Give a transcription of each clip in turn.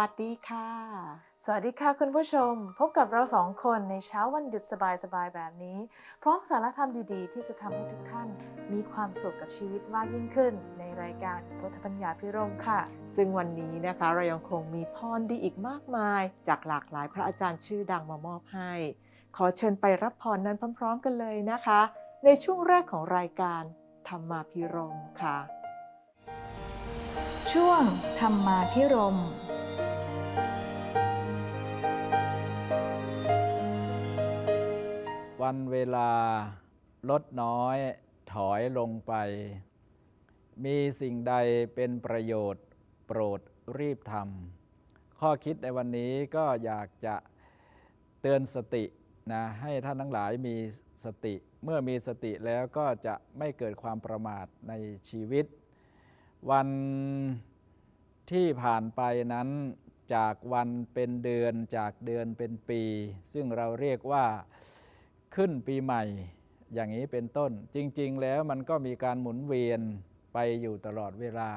วัสดีค่ะ สวัสดีค่ะคุณผู้ชม พบกับเราสองคนในเช้าวันหยุดสบายๆแบบนี้ พร้อมสารธรรมดีๆ ที่จะทำให้ทุกท่านมีความสุขกับชีวิตมากยิ่งขึ้น ในรายการพุทธปัญญาพิรมค่ะ ซึ่งวันนี้นะคะเรายังคงมีพรดีอีกมากมาย จากหลากหลายพระอาจารย์ชื่อดังมามอบให้ ขอเชิญไปรับพรนั้นพร้อม ๆ กันเลยนะคะ ในช่วงแรกของรายการธรรมาพิรมค่ะช่วงธรรมาพิรม วันเวลาลดน้อยถอยลงไป มีสิ่งใดเป็นประโยชน์โปรดรีบทำข้อคิดในวันนี้ก็อยากจะเตือนสตินะให้ท่านทั้งหลายมีสติ เมื่อมีสติแล้วก็จะไม่เกิดความประมาทในชีวิต วันที่ผ่านไปนั้นจากวันเป็นเดือนจากเดือนเป็นปี ซึ่งเราเรียกว่า ขึ้นปีใหม่ อย่างนี้เป็นต้น จริง ๆ แล้วมันก็มีการหมุนเวียนไปอยู่ตลอดเวลา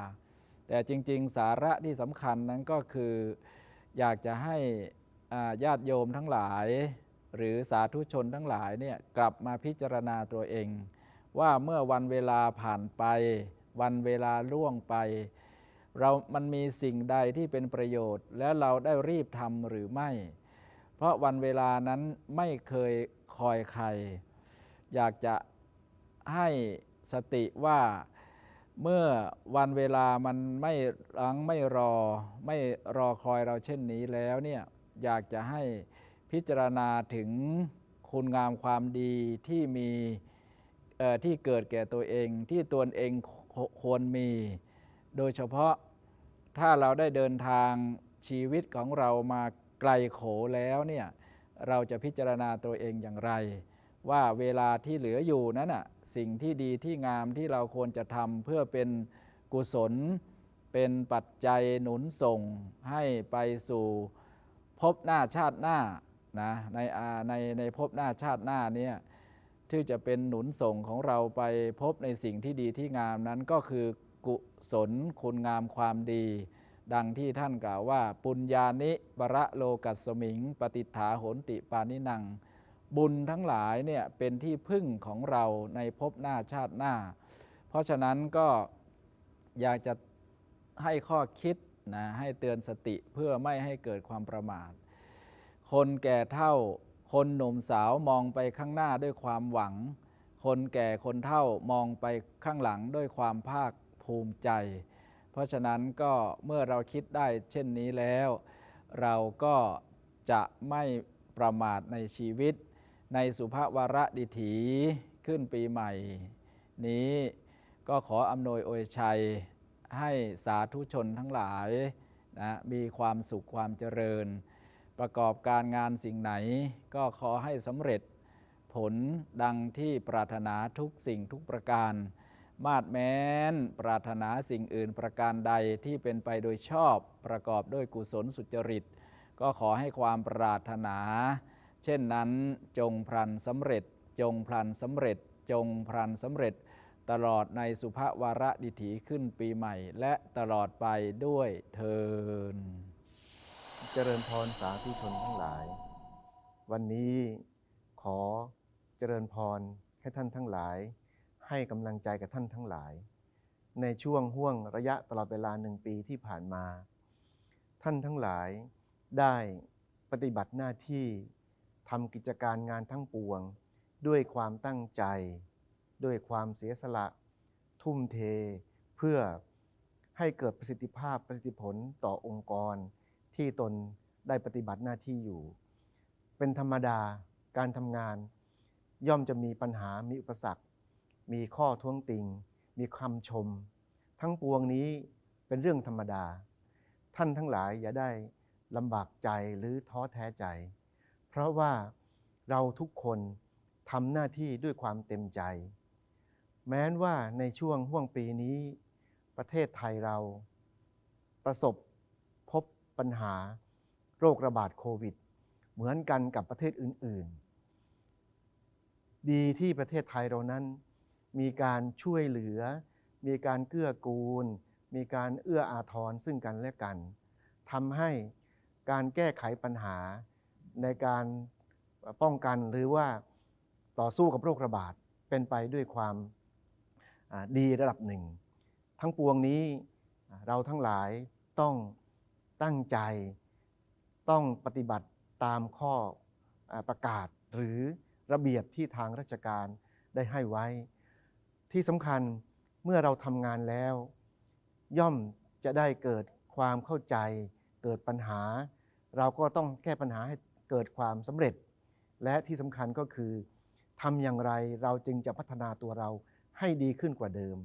แต่จริง ๆ สาระที่สำคัญนั้นก็คืออยากจะให้ญาติโยมทั้งหลาย หรือสาธุชนทั้งหลายเนี่ยกลับมาพิจารณาตัวเอง ว่าเมื่อวันเวลาผ่านไป วันเวลาล่วงไป เรามันมีสิ่งใดที่เป็นประโยชน์ และเราได้รีบทำหรือไม่ เพราะวันเวลานั้นไม่เคย คอยใคร อยากจะให้สติว่าเมื่อวันเวลามันไม่ลังไม่รอ ไม่รอคอยเราเช่นนี้แล้วเนี่ยอยากจะให้พิจารณาถึงคุณงามความดีที่มีที่เกิดแก่ตัวเอง ที่ตัวเองควรมี โดยเฉพาะถ้าเราได้เดินทางชีวิตของเรามาไกลโขแล้วเนี่ย เราจะพิจารณาตัวเองอย่างไร ว่าเวลาที่เหลืออยู่นั้นน่ะสิ่งที่ดีที่งามที่เราควรจะทำเพื่อเป็นกุศล เป็นปัจจัยหนุนส่งให้ไปสู่ภพหน้าชาติหน้านะในในในภพหน้าชาติหน้านี่ยที่จะเป็นหนุนส่งของเราไปพบในสิ่งที่ดีที่งามนั้นก็คือกุศลคุณงามความดี ดังที่ท่านกล่าวว่า ปุญญานิประโลกัสสมิง ปฏิฐาโหนติปานินัง บุญทั้งหลายเนี่ยเป็นที่พึ่งของเราในภพหน้าชาติหน้า เพราะฉะนั้นก็อยากจะให้ข้อคิดนะให้เตือนสติเพื่อไม่ให้เกิดความประมาท คนแก่เท่า คนหนุ่มสาวมองไปข้างหน้าด้วยความหวัง คนแก่คนเท่ามองไปข้างหลังด้วยความภาคภูมิใจ เพราะฉะนั้นก็เมื่อเราคิดได้เช่นนี้แล้ว เราก็จะไม่ประมาทในชีวิต ในสุภวระดิถีขึ้นปีใหม่ นี้ก็ขออำนวยอวยชัยให้สาธุชนทั้งหลายนะมีความสุขความเจริญ ประกอบการงานสิ่งไหน ก็ขอให้สำเร็จผลดังที่ปรารถนาทุกสิ่งทุกประการ มาดแม้น ปรารถนาสิ่งอื่นประการใดที่เป็นไปโดยชอบประกอบด้วยกุศลสุจริต ก็ขอให้ความปรารถนา เช่นนั้นจงพลันสำเร็จ จงพลันสำเร็จ จงพลันสำเร็จ ตลอดในสุภวาระดิถีขึ้นปีใหม่ และตลอดไปด้วยเทินเจริญพรสาธุชนทั้งหลาย วันนี้ขอเจริญพรให้ท่านทั้งหลาย ให้กำลังใจกับท่านทั้งหลาย ในช่วงห่วงระยะตลอดเวลาหนึ่งปีที่ผ่านมา ท่านทั้งหลายได้ปฏิบัติหน้าที่ทำกิจการงานทั้งปวง ด้วยความตั้งใจ ด้วยความเสียสละ ทุ่มเท เพื่อให้เกิดประสิทธิภาพประสิทธิผลต่อองค์กร ที่ตนได้ปฏิบัติหน้าที่อยู่ เป็นธรรมดาการทำงาน ย่อมจะมีปัญหามีอุปสรรค มีข้อท้วงติง มีคำชม ทั้งปวงนี้เป็นเรื่องธรรมดา ท่านทั้งหลายอย่าได้ลำบากใจหรือท้อแท้ใจ เพราะว่าเราทุกคนทำหน้าที่ด้วยความเต็มใจ แม้นว่าในช่วงห่วงปีนี้ ประเทศไทยเรา ประสบพบปัญหาโรคระบาดโควิด เหมือนกันกับประเทศอื่น ๆ ดีที่ประเทศไทยเรานั้น มีการช่วยเหลือ มีการเกื้อกูล มีการเอื้ออาทรซึ่งกันและกันทำให้การแก้ไขปัญหาในการป้องกันหรือว่าต่อสู้กับโรคระบาดเป็นไปด้วยความดีระดับหนึ่ง ทั้งปวงนี้เราทั้งหลายต้องตั้งใจต้องปฏิบัติตามข้อประกาศหรือระเบียบที่ทางราชการได้ให้ไว้ ที่สำคัญเมื่อเราทำงานแล้ว ย่อมจะได้เกิดความเข้าใจ เกิดปัญหา เราก็ต้องแก้ปัญหาให้เกิดความสำเร็จ และที่สำคัญก็คือทำอย่างไรเราจึงจะพัฒนาตัวเราให้ดีขึ้นกว่าเดิม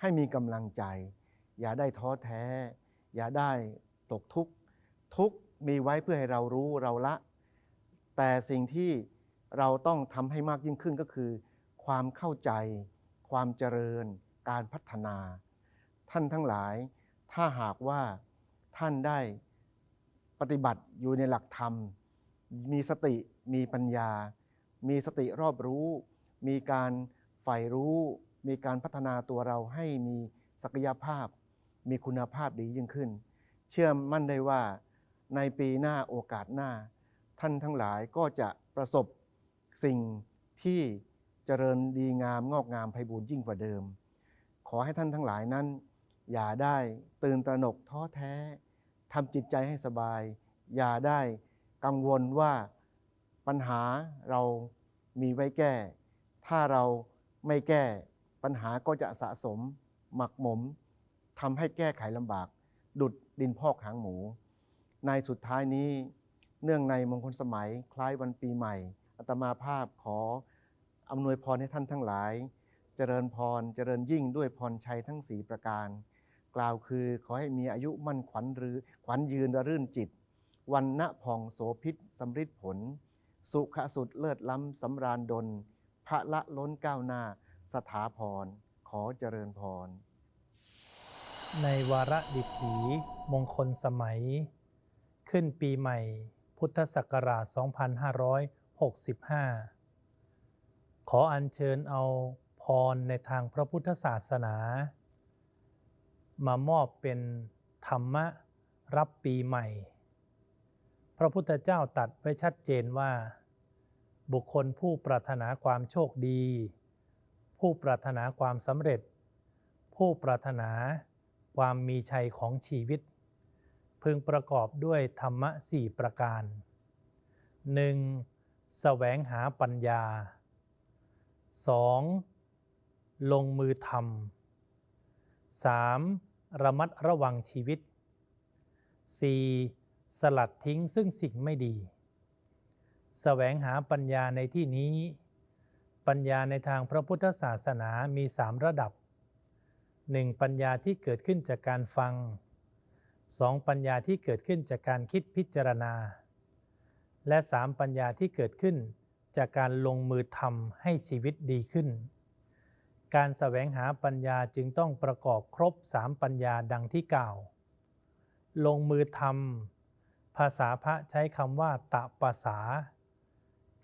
ให้มีกำลังใจ อย่าได้ท้อแท้ อย่าได้ตกทุกข์ทุกข์มีไว้เพื่อให้เรารู้เราละ แต่สิ่งที่เราต้องทำให้มากยิ่งขึ้นก็คือ ความเข้าใจ ความเจริญ การพัฒนา ท่านทั้งหลาย ถ้าหากว่าท่านได้ปฏิบัติอยู่ในหลักธรรม มีสติมีปัญญา มีสติรอบรู้ มีการใฝ่รู้ มีการพัฒนาตัวเราให้มีศักยภาพ มีคุณภาพดียิ่งขึ้น เชื่อมั่นได้ว่าในปีหน้าโอกาสหน้า ท่านทั้งหลายก็จะประสบสิ่งที่ เจริญดีงามงอกงามไพบูรยิ่งกว่าเดิม ขอให้ท่านทั้งหลายนั้น อย่าได้ตื่นตระหนกท้อแท้ทำจิตใจให้สบาย อย่าได้กังวลว่าปัญหาเรามีไว้แก้ ถ้าเราไม่แก้ปัญหาก็จะสะสม หมักหมมทำให้แก้ไขลำบาก ดุดดินพอกหางหมู ในสุดท้ายนี้ เนื่องในมงคลสมัยคล้ายวันปีใหม่อาตมาภาพขอ อำนวยพรให้ท่านทั้งหลาย เจริญพร เจริญยิ่งด้วยพรชัยทั้งสีประการ กล่าวคือขอให้มีอายุมั่นขวัญหรือขวัญยืนระรื่นจิต วันณะผ่องโสพิษสำริดผล สุขสุดเลิศล้ำสำราญดล พระละล้นก้าวหน้า สถาพร ขอเจริญพร ในวาระดิถีมงคลสมัย ขึ้นปีใหม่ พุทธศักราช 2565 ขออัญเชิญเอาพรในทางพระพุทธศาสนา มามอบเป็นธรรมะรับปีใหม่ พระพุทธเจ้าตัดไว้ชัดเจนว่า บุคคลผู้ปรารถนาความโชคดี ผู้ปรารถนาความสำเร็จ ผู้ปรารถนาความมีชัยของชีวิต พึงประกอบด้วยธรรมะสี่ประการ 1. แสวงหาปัญญา 2. ลงมือทำ 3. ระมัดระวังชีวิต 4. สลัดทิ้งซึ่งสิ่งไม่ดีแสวงหาปัญญาในที่นี้ ปัญญาในทางพระพุทธศาสนามีสามระดับ 1. ปัญญาที่เกิดขึ้นจากการฟัง 2. ปัญญาที่เกิดขึ้นจากการคิดพิจารณา และ 3. ปัญญาที่เกิดขึ้น จากการลงมือทำให้ชีวิตดีขึ้น การแสวงหาปัญญาจึงต้องประกอบครบสามปัญญาดังที่กล่าว ลงมือทำภาษาพระใช้คำว่าตะปะสา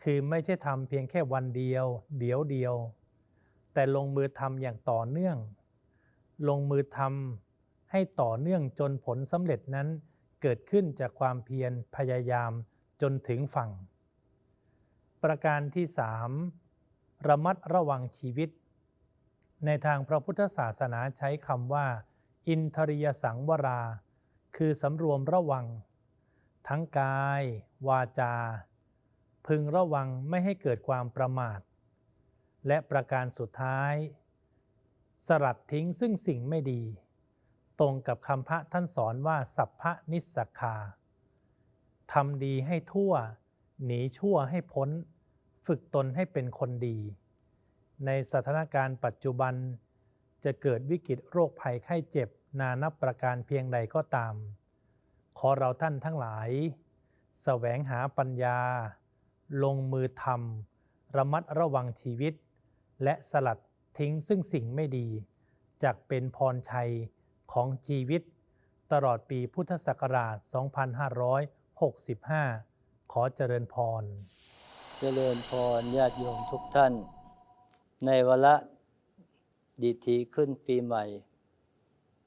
คือไม่ใช่ทำเพียงแค่วันเดียว เดี๋ยวเดียว แต่ลงมือทำอย่างต่อเนื่อง ลงมือทำให้ต่อเนื่องจนผลสำเร็จนั้นเกิดขึ้นจากความเพียรพยายามจนถึงฝั่ง ประการที่สามระมัดระวังชีวิต ในทางพระพุทธศาสนาใช้คำว่า อินทริยสังวรา คือสำรวมระวัง ทั้งกาย วาจา พึงระวังไม่ให้เกิดความประมาท และประการสุดท้าย สลัดทิ้งซึ่งสิ่งไม่ดี ตรงกับคำพระท่านสอนว่าสัพพะนิสสคาทำดีให้ทั่ว หนีชั่วให้พ้น ฝึกตนให้เป็นคนดี ในสถานการณ์ปัจจุบัน จะเกิดวิกฤตโรคภัยไข้เจ็บนานับประการเพียงใดก็ตาม ขอเราท่านทั้งหลายแสวงหาปัญญา ลงมือทำระมัดระวังชีวิต และสลัดทิ้งซึ่งสิ่งไม่ดีจากเป็นพรชัยของชีวิต ตลอดปีพุทธศักราช 2565 ขอเจริญพร เจริญพรญาติโยมทุกท่าน ในวาระดีทีขึ้นปีใหม่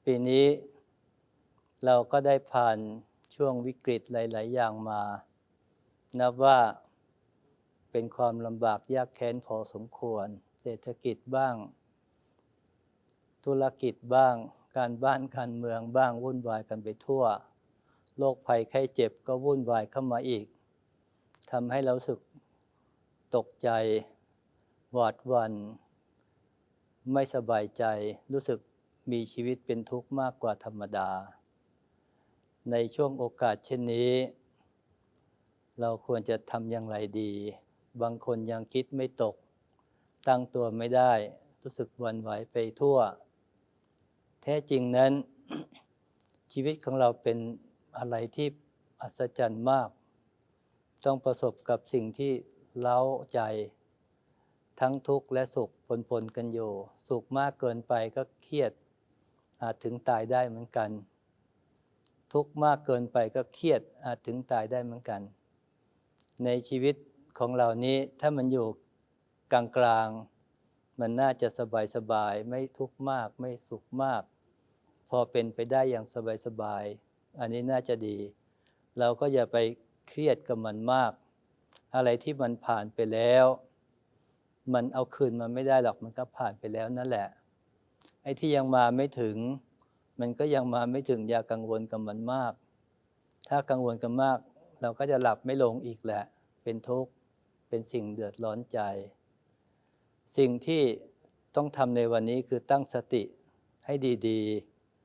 ปีนี้ เราก็ได้ผ่านช่วงวิกฤตหลาย ๆ อย่างมา นับว่าเป็นความลำบากยากแค้นพอสมควร เศรษฐกิจบ้าง ธุรกิจบ้าง การบ้านการเมืองบ้างวุ่นวายกันไปทั่วโรคภัยไข้เจ็บก็วุ่นวายเข้ามาอีก ทำให้เราสึกตกใจ หวาดวัน ไม่สบายใจ รู้สึกมีชีวิตเป็นทุกข์มากกว่าธรรมดา ในช่วงโอกาสเช่นนี้ เราควรจะทำอย่างไรดี บางคนยังคิดไม่ตก ตั้งตัวไม่ได้ รู้สึกวันไหวไปทั่ว แท้จริงนั้น ชีวิตของเราเป็นอะไรที่อัศจรรย์มาก ต้องประสบกับสิ่งที่เล้าใจ ทั้งทุกข์และสุขปนๆกันอยู่ สุขมากเกินไปก็เครียด อาจถึงตายได้เหมือนกัน ทุกข์มากเกินไปก็เครียดอาจถึงตายได้เหมือนกัน ในชีวิตของเรานี้ถ้ามันอยู่กลางๆมันน่าจะสบายๆไม่ทุกข์มากไม่สุขมาก พอเป็นไปได้อย่างสบายๆอันนี้น่าจะดี เราก็อย่าไป เครียดกับมันมาก อะไรที่มันผ่านไปแล้ว มันเอาคืนมันไม่ได้หรอกมันก็ผ่านไปแล้วนั่นแหละ ไอ้ที่ยังมาไม่ถึง มันก็ยังมาไม่ถึงอย่ากังวลกับมันมาก ถ้ากังวลกันมาก เราก็จะหลับไม่ลงอีกแหละ เป็นทุกข์เป็นสิ่งเดือดร้อนใจ สิ่งที่ต้องทำในวันนี้คือตั้งสติให้ดี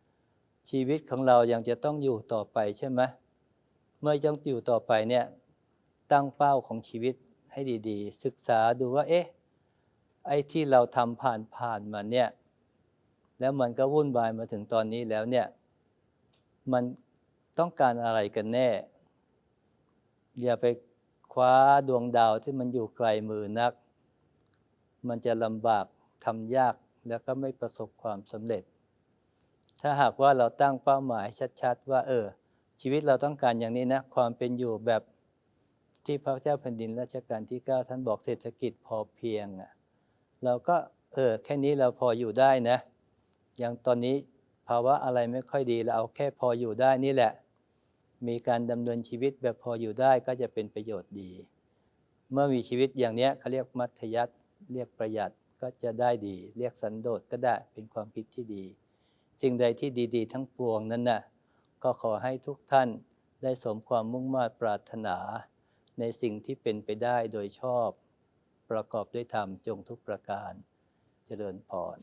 ๆ ชีวิตของเรายังจะต้องอยู่ต่อไปใช่ไหม เมื่อยังอยู่ต่อไปเนี่ยตั้งเป้าของชีวิตให้ดี ๆ ศึกษาดูว่าเอ๊ะไอ้ที่เราทำผ่านผ่านมาเนี่ยแล้วมันก็วุ่นวายมาถึงตอนนี้แล้วเนี่ยมันต้องการอะไรกันแน่ อย่าไปคว้าดวงดาวที่มันอยู่ไกลมือนัก มันจะลำบากทำยากแล้วก็ไม่ประสบความสำเร็จ ถ้าหากว่าเราตั้งเป้าหมายชัด ๆ ว่า เออ ชีวิตเราต้องการอย่างนี้นะ ความเป็นอยู่แบบที่พระเจ้าแผ่นดินรัชกาลที่ 9 ท่านบอกเศรษฐกิจพอเพียงอะเราก็เออแค่นี้เราพออยู่ได้นะ อย่างตอนนี้ภาวะอะไรไม่ค่อยดีเราเอาแค่พออยู่ได้นี่แหละ มีการดำเนินชีวิตแบบพออยู่ได้ก็จะเป็นประโยชน์ดี เมื่อมีชีวิตอย่างเนี้ยเขาเรียกมัธยัติเรียกประหยัดก็จะได้ดี เรียกสันโดษก็ได้เป็นความคิดที่ดี สิ่งใดที่ดี ๆ ทั้งปวงนั้นน่ะ ก็ขอให้ทุกท่านได้สมความมุ่งมา่ปรารถนา ในสิ่งที่เป็นไปได้โดยชอบ ประกอบด้วยธรรมจงทุกประการ เจริญพร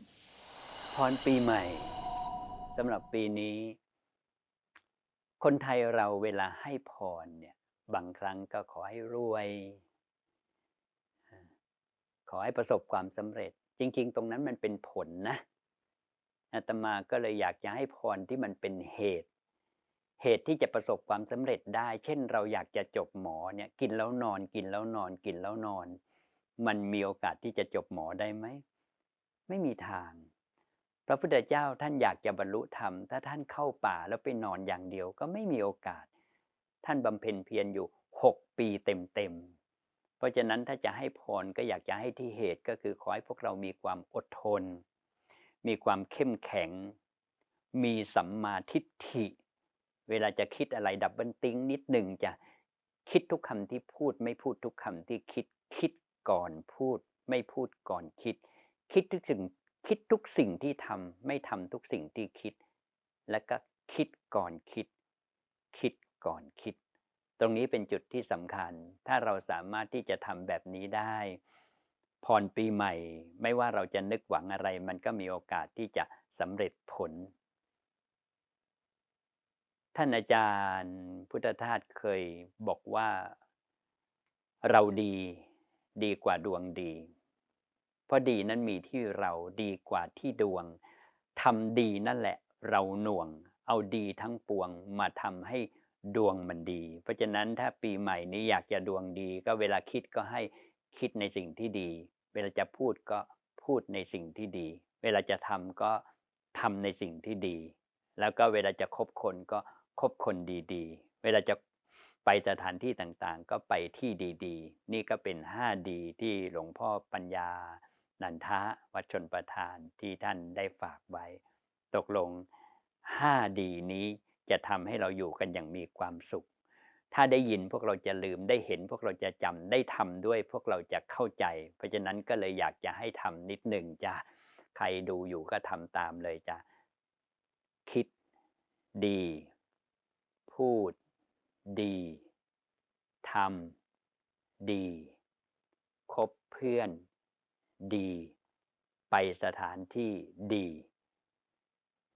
พรปีใหม่สำหรับปีนี้ คนไทยเราเวลาให้พรเนี่ยบางครั้งก็ขอให้รวย ขอให้ประสบความสำเร็จ จริง ๆ ตรงนั้นมันเป็นผลนะอาตมาก็เลยอยากจะให้พรที่มันเป็นเหตุ เหตุที่จะประสบความสำเร็จได้ เช่น เราอยากจะจบหมอเนี่ยกินแล้วนอนกินแล้วนอนกินแล้วนอน มันมีโอกาสที่จะจบหมอได้ไหม ไม่มีทาง พระพุทธเจ้าท่านอยากจะบรรลุธรรม ถ้าท่านเข้าป่าแล้วไปนอนอย่างเดียวก็ไม่มีโอกาส ท่านบำเพ็ญเพียรอยู่หกปีเต็มๆ เพราะฉะนั้นถ้าจะให้พรก็อยากจะให้ที่เหตุก็คือขอให้พวกเรามีความอดทน มีความเข้มแข็ง มีสัมมาทิฏฐิ เวลาจะคิดอะไรดับเบิลติ้งนิดหนึ่งจะคิดทุกคำที่พูดไม่พูดทุกคำที่คิดคิดก่อนพูด ไม่พูดก่อนคิด คิดทุกสิ่งคิดทุกสิ่งที่ทำไม่ทำทุกสิ่งที่คิด แล้วก็คิดก่อนคิด คิดก่อนคิด ตรงนี้เป็นจุดที่สำคัญ ถ้าเราสามารถที่จะทำแบบนี้ได้พรปีใหม่ ไม่ว่าเราจะนึกหวังอะไร มันก็มีโอกาสที่จะสำเร็จผล ท่านอาจารย์พุทธทาสเคยบอกว่า เราดีดีกว่าดวงดี เพราะดีนั้นมีที่เราดีกว่าที่ดวงทำดีนั่นแหละ เราหน่วง เอาดีทั้งปวงมาทำให้ดวงมันดี เพราะฉะนั้นถ้าปีใหม่นี้อยากจะดวงดี ก็เวลาคิดก็ให้คิดในสิ่งที่ดี เวลาจะพูดก็พูดในสิ่งที่ดี เวลาจะทำก็ทำในสิ่งที่ดี แล้วก็เวลาจะคบคนก็ คบคนดีๆ เวลาจะไปสถานที่ต่างๆ ก็ไปที่ดีๆ นี่ก็เป็นห้าดีที่หลวงพ่อปัญญา นันทะวัดชนประทานที่ท่านได้ฝากไว้ ตกลงห้าดีนี้จะทำให้เราอยู่กันอย่างมีความสุข ถ้าได้ยินพวกเราจะลืมได้เห็นพวกเราจะจำได้ทำด้วยพวกเราจะเข้าใจ เพราะฉะนั้นก็เลยอยากจะให้ทำนิดหนึ่งจ้ะใครดูอยู่ก็ทำตามเลยจ้ะคิดดี พูด ดีทำดี คบเพื่อน ดี ไปสถานที่ดี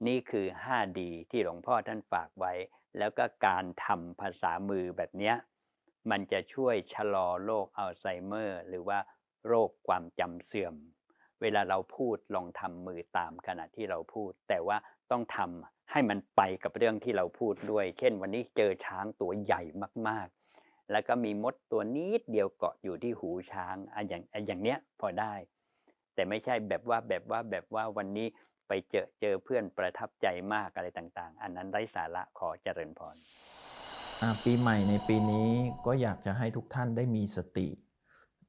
นี่คือห้าดีที่หลวงพ่อท่านฝากไว้ แล้วก็การทำภาษามือแบบเนี้ยมันจะช่วยชะลอโรคอัลไซเมอร์ หรือว่าโรคความจำเสื่อม เวลาเราพูดลองทำมือตามขณะที่เราพูด แต่ว่าต้องทำ ให้มันไปกับเรื่องที่เราพูดด้วย เช่น วันนี้เจอช้างตัวใหญ่มากๆ แล้วก็มีมดตัวนิดเดียวเกาะอยู่ที่หูช้างอันอย่างอันอย่างเนี้ยพอได้ แต่ไม่ใช่แบบว่าแบบว่าแบบว่าวันนี้ไปเจอเจอเพื่อนประทับใจมากอะไรต่างๆ อันนั้นไร้สาระขอเจริญพรปีใหม่ในปีนี้ก็อยากจะให้ทุกท่านได้มีสติ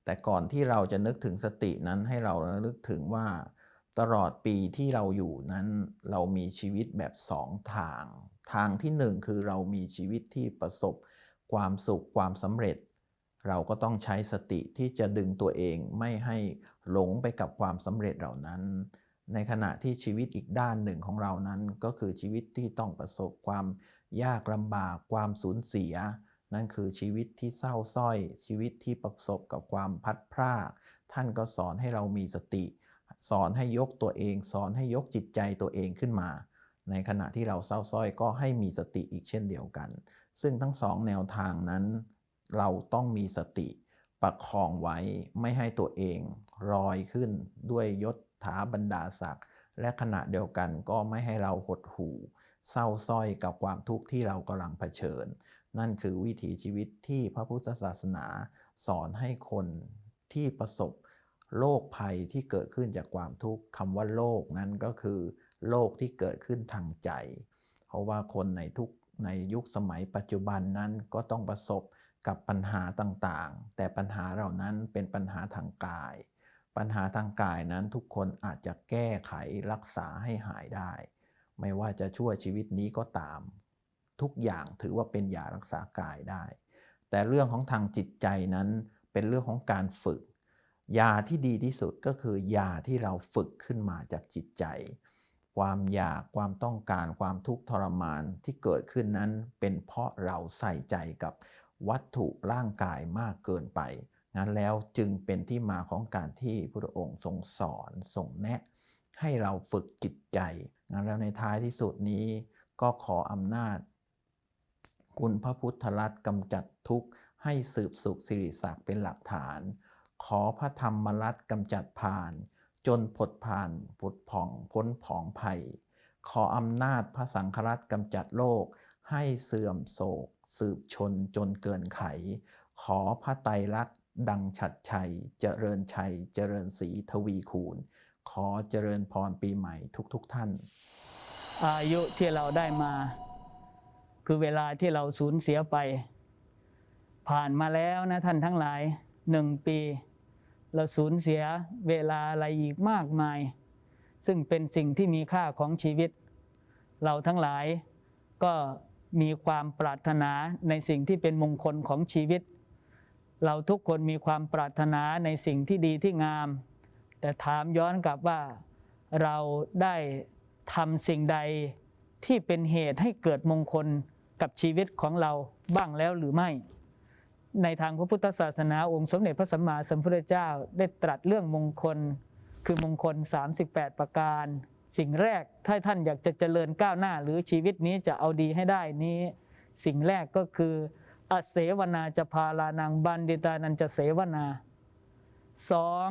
แต่ก่อนที่เราจะนึกถึงสตินั้นให้เราระลึกถึงว่า ตลอดปีที่เราอยู่นั้นเรามีชีวิตแบบสองทาง ทางที่หนึ่งคือเรามีชีวิตที่ประสบความสุขความสำเร็จ เราก็ต้องใช้สติที่จะดึงตัวเองไม่ให้หลงไปกับความสำเร็จเหล่านั้น ในขณะที่ชีวิตอีกด้านหนึ่งของเรานั้นก็คือชีวิตที่ต้องประสบความยากลำบากความสูญเสีย นั่นคือชีวิตที่เศร้าส้อย ชีวิตที่ประสบกับความพัดพรากท่านก็สอนให้เรามีสติ สอนให้ยกตัวเอง สอนให้ยกจิตใจตัวเองขึ้นมา ในขณะที่เราเศร้าส้อยก็ให้มีสติอีกเช่นเดียวกัน ซึ่งทั้งสองแนวทางนั้น เราต้องมีสติประคองไว้ไม่ให้ตัวเองลอยขึ้นด้วยยศถาบรรดาศักดิ์และขณะเดียวกันก็ไม่ให้เราหดหู่ เศร้าส้อยกับความทุกข์ที่เรากำลังเผชิญ นั่นคือวิถีชีวิตที่พระพุทธศาสนา สอนให้คนที่ประสบ โรคภัยที่เกิดขึ้นจากความทุกข์คำว่าโรคนั้นก็คือโรคที่เกิดขึ้นทางใจ เพราะว่าคนในทุกในยุคสมัยปัจจุบันนั้นก็ต้องประสบกับปัญหาต่างๆ แต่ปัญหาเหล่านั้นเป็นปัญหาทางกาย ปัญหาทางกายนั้นทุกคนอาจจะแก้ไขรักษาให้หายได้ ไม่ว่าจะชั่วชีวิตนี้ก็ตาม ทุกอย่างถือว่าเป็นยารักษากายได้ แต่เรื่องของทางจิตใจนั้นเป็นเรื่องของการฝึก ยาที่ดีที่สุดก็คือยาที่เราฝึกขึ้นมาจากจิตใจ ความอยากความต้องการความทุกข์ทรมานที่เกิดขึ้นนั้น เป็นเพราะเราใส่ใจกับวัตถุร่างกายมากเกินไป งั้นแล้วจึงเป็นที่มาของการที่พระองค์ทรงสอนทรงแนะ ให้เราฝึกจิตใจ งั้นแล้วในท้ายที่สุดนี้ก็ขออำนาจ คุณพระพุทธรัตน์กำจัดทุกข์ให้สืบสุขสิริศักดิ์เป็นหลักฐาน ขอพระธรรมรัตกำจัดผ่าน จนผดผ่านผดผ่องพ้นผองภัย ขออำนาจพระสังฆรัตกำจัดโลก ให้เสื่อมโศก สืบชนจนเกินไข ขอพระไตรลักษณ์ดังฉัดชัย เจริญชัย เจริญศรีทวีคูณ ขอเจริญพรปีใหม่ทุกๆทท่าน อายุที่เราได้มา คือเวลาที่เราสูญเสียไป ผ่านมาแล้วนะท่านทั้งหลายหนึ่งปี เราสูญเสียเวลาอะไรอีกมากมาย ซึ่งเป็นสิ่งที่มีค่าของชีวิต เราทั้งหลายก็มีความปรารถนาในสิ่งที่เป็นมงคลของชีวิต เราทุกคนมีความปรารถนาในสิ่งที่ดีที่งาม แต่ถามย้อนกลับว่า เราได้ทำสิ่งใดที่เป็นเหตุให้เกิดมงคลกับชีวิตของเราบ้างแล้วหรือไม่ ในทางพระพุทธศาสนาองค์สมเด็จพระสัมมาสัมพุทธเจ้าได้ตรัสเรื่องมงคล คือมงคล 38 ประการ สิ่งแรกถ้าท่านอยากจะเจริญก้าวหน้า หรือชีวิตนี้จะเอาดีให้ได้นี้ สิ่งแรกก็คืออเสวนาจะพาลานังบันดิตานันจะเสวนาสอง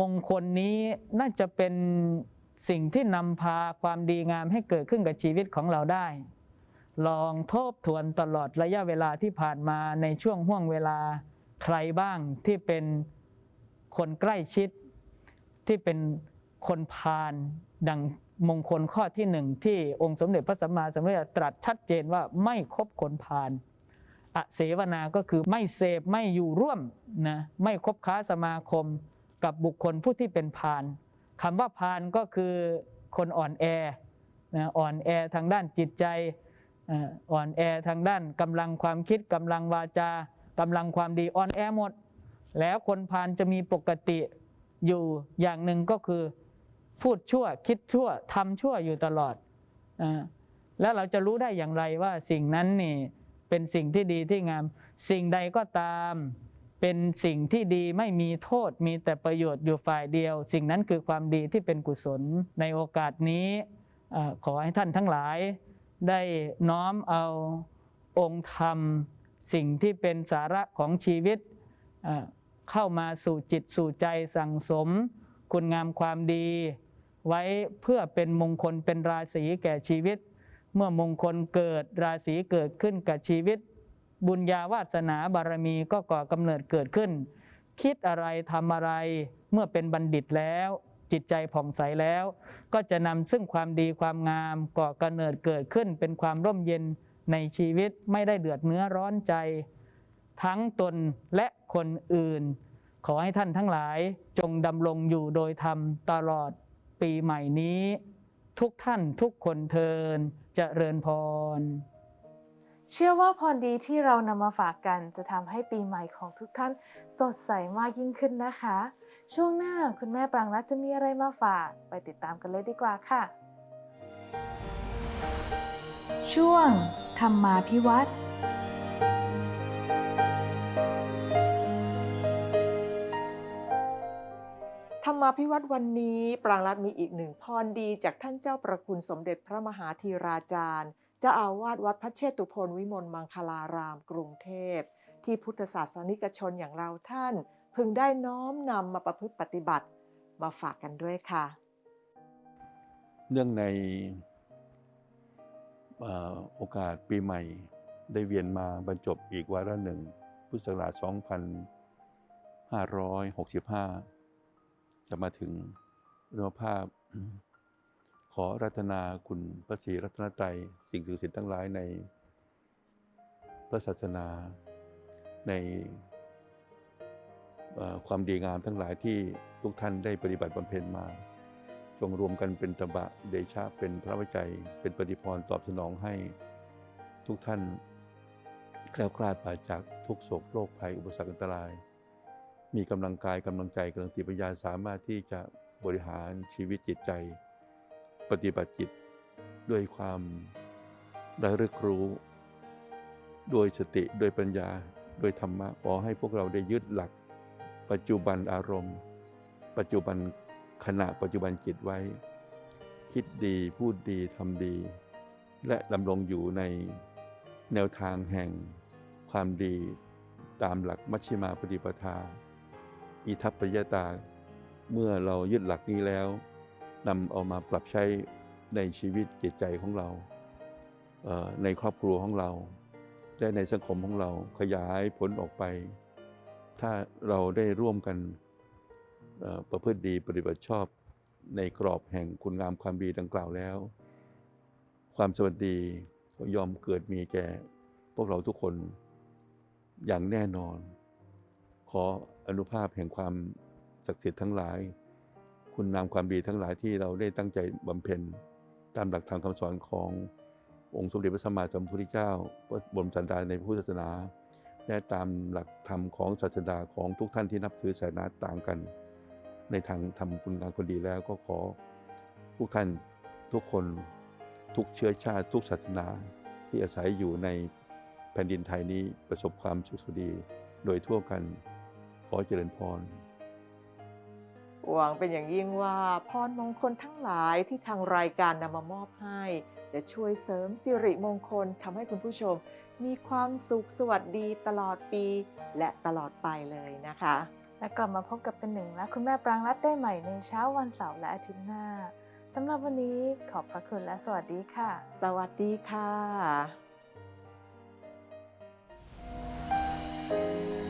มงคลนี้น่าจะเป็นสิ่งที่นำพาความดีงามให้เกิดขึ้นกับชีวิตของเราได้ ลองทบทวนตลอดระยะเวลาที่ผ่านมาในช่วงห่วงเวลาใครบ้างที่เป็นคนใกล้ชิด ที่เป็นคนพาลดังมงคลข้อที่หนึ่งที่องค์สมเด็จพระสัมมาสัมพุทธเจ้าตรัสชัดเจนว่าไม่คบคนพาลอเสวนา ก็คือไม่เสพไม่อยู่ร่วมนะไม่คบค้าสมาคมกับบุคคลผู้ที่เป็นพาลคำว่าพาลก็คือคนอ่อนแอนะอ่อนแอทางด้านจิตใจ อ่อนแอทางด้านกำลังความคิดกำลังวาจากำลังความดีอ่อนแอหมด แล้วคนพาลจะมีปกติอยู่อย่างหนึ่งก็คือ พูดชั่วคิดชั่วทำชั่วอยู่ตลอดอาแล้วเราจะรู้ได้อย่างไรว่าสิ่งนั้นนี่เป็นสิ่งที่ดีที่งาม สิ่งใดก็ตามเป็นสิ่งที่ดีไม่มีโทษมีแต่ประโยชน์อยู่ฝ่ายเดียว สิ่งนั้นคือความดีที่เป็นกุศลในโอกาสนี้ขอให้ท่านทั้งหลาย ได้น้อมเอาองค์ธรรม สิ่งที่เป็นสาระของชีวิตเข้ามาสู่จิตสู่ใจสั่งสม คุณงามความดี ไว้เพื่อเป็นมงคลเป็นราศีแก่ชีวิต เมื่อมงคลเกิดราศีเกิดขึ้นกับชีวิต บุญญาวาสนาบารมีก็ก่อกำเนิดเกิดขึ้น คิดอะไรทำอะไรเมื่อเป็นบัณฑิตแล้ว จิตใจผ่องใสแล้ว ก็จะนำซึ่งความดีความงามก่อกำเนิดเกิดขึ้นเป็นความร่มเย็นในชีวิตไม่ได้เดือดเนื้อร้อนใจ ทั้งตนและคนอื่น ขอให้ท่านทั้งหลายจงดำรงอยู่โดยธรรมตลอดปีใหม่นี้ ทุกท่านทุกคนเทินจะเริญพร เชื่อว่าพรดีที่เรานำมาฝากกันจะทำให้ปีใหม่ของทุกท่านสดใสมากยิ่งขึ้นนะคะ ช่วงหน้าคุณแม่ปรางรัตจะมีอะไรมาฝาก ไปติดตามกันเลยดีกว่าค่ะ ช่วงธรรมาพิวัตรธรรมาพิวัตรวันนี้ปรางรัตน์มีอีกหนึ่งพรดีจากท่านเจ้าประคุณสมเด็จพระมหาธีราจารย์เจ้าอาวาสวัดพระเชตุพนวิมลมังคลารามกรุงเทพ ที่พุทธศาสนิกชนอย่างเราท่าน พึงได้น้อมนำมาประพฤติปฏิบัติมาฝากกันด้วยค่ะ เนื่องในอโอกาสปีใหม่ได้เวียนมาบรรจบอีกวาระหนึ่ง พุทธศักราช 2565 จะมาถึงอนุภาพ ขอรัตนาคุณพระศรีรัตนตรัยสิ่งศักดิ์สิทธิ์ทั้งหลายในพระศาสนาใน ความดีงามทั้งหลายที่ทุกท่านได้ปฏิบัติบำเพ็ญมา จงรวมกันเป็นตบะเดชะเป็นพระวิจัย เป็นปฏิพรตอบสนองให้ทุกท่านแคล้วคลาดปราศจากทุกโศกโรคภัยอุปสรรคอันตราย มีกำลังกายกำลังใจกำลังจิปัญญาสามารถที่จะบริหารชีวิตจิตใจ ปฏิบัติจิตด้วยความระลึกรู้ด้วยสติด้วยปัญญาด้วยธรรมะขอให้พวกเราได้ยึดหลัก ปัจจุบันอารมณ์ ปัจจุบันขณะปัจจุบันจิตไว้ คิดดีพูดดีทำดี และดำรงอยู่ในแนวทางแห่งความดีตามหลักมัชฌิมาปฏิปทา อิทัปปยตา เมื่อเรายึดหลักนี้แล้วนำเอามาปรับใช้ในชีวิตจิตใจของเรา ในครอบครัวของเรา และในสังคมของเราขยายผลออกไป ถ้าเราได้ร่วมกันประพฤติดีปฏิบัติชอบในกรอบแห่งคุณงามความดีดังกล่าวแล้ว ความสวัสดีก็ยอมเกิดมีแก่พวกเราทุกคนอย่างแน่นอน ขออนุภาพแห่งความศักดิ์สิทธิ์ทั้งหลาย คุณงามความดีทั้งหลายที่เราได้ตั้งใจบำเพ็ญตามหลักธรรมคำสอนขององค์สมเด็จพระสัมมาสัมพุทธเจ้าพระบรมสันดาในพุทธศาสนา และตามหลักธรรมของศาสดาของทุกท่านที่นับถือศาสนาต่างกัน ในทางทำคุณงามคนดีแล้วก็ขอทุกท่านทุกคนทุกเชื้อชาติทุกศาสนาที่อาศัยอยู่ในแผ่นดินไทยนี้ประสบความสุขสดีโดยทั่วกันขอเจริญพร หวังเป็นอย่างยิ่งว่าพรมงคลทั้งหลายที่ทางรายการนำมามอบให้ จะช่วยเสริมสิริมงคลทำให้คุณผู้ชม มีความสุขสวัสดีตลอดปี และตลอดไปเลยนะคะ และกลับมาพบกับเป็นหนึ่งและคุณแม่ปรางรัตได้ใหม่ในเช้าวันเสาร์และอาทิตย์หน้าสำหรับวันนี้ขอบพระคุณและสวัสดีค่ะ สวัสดีค่ะ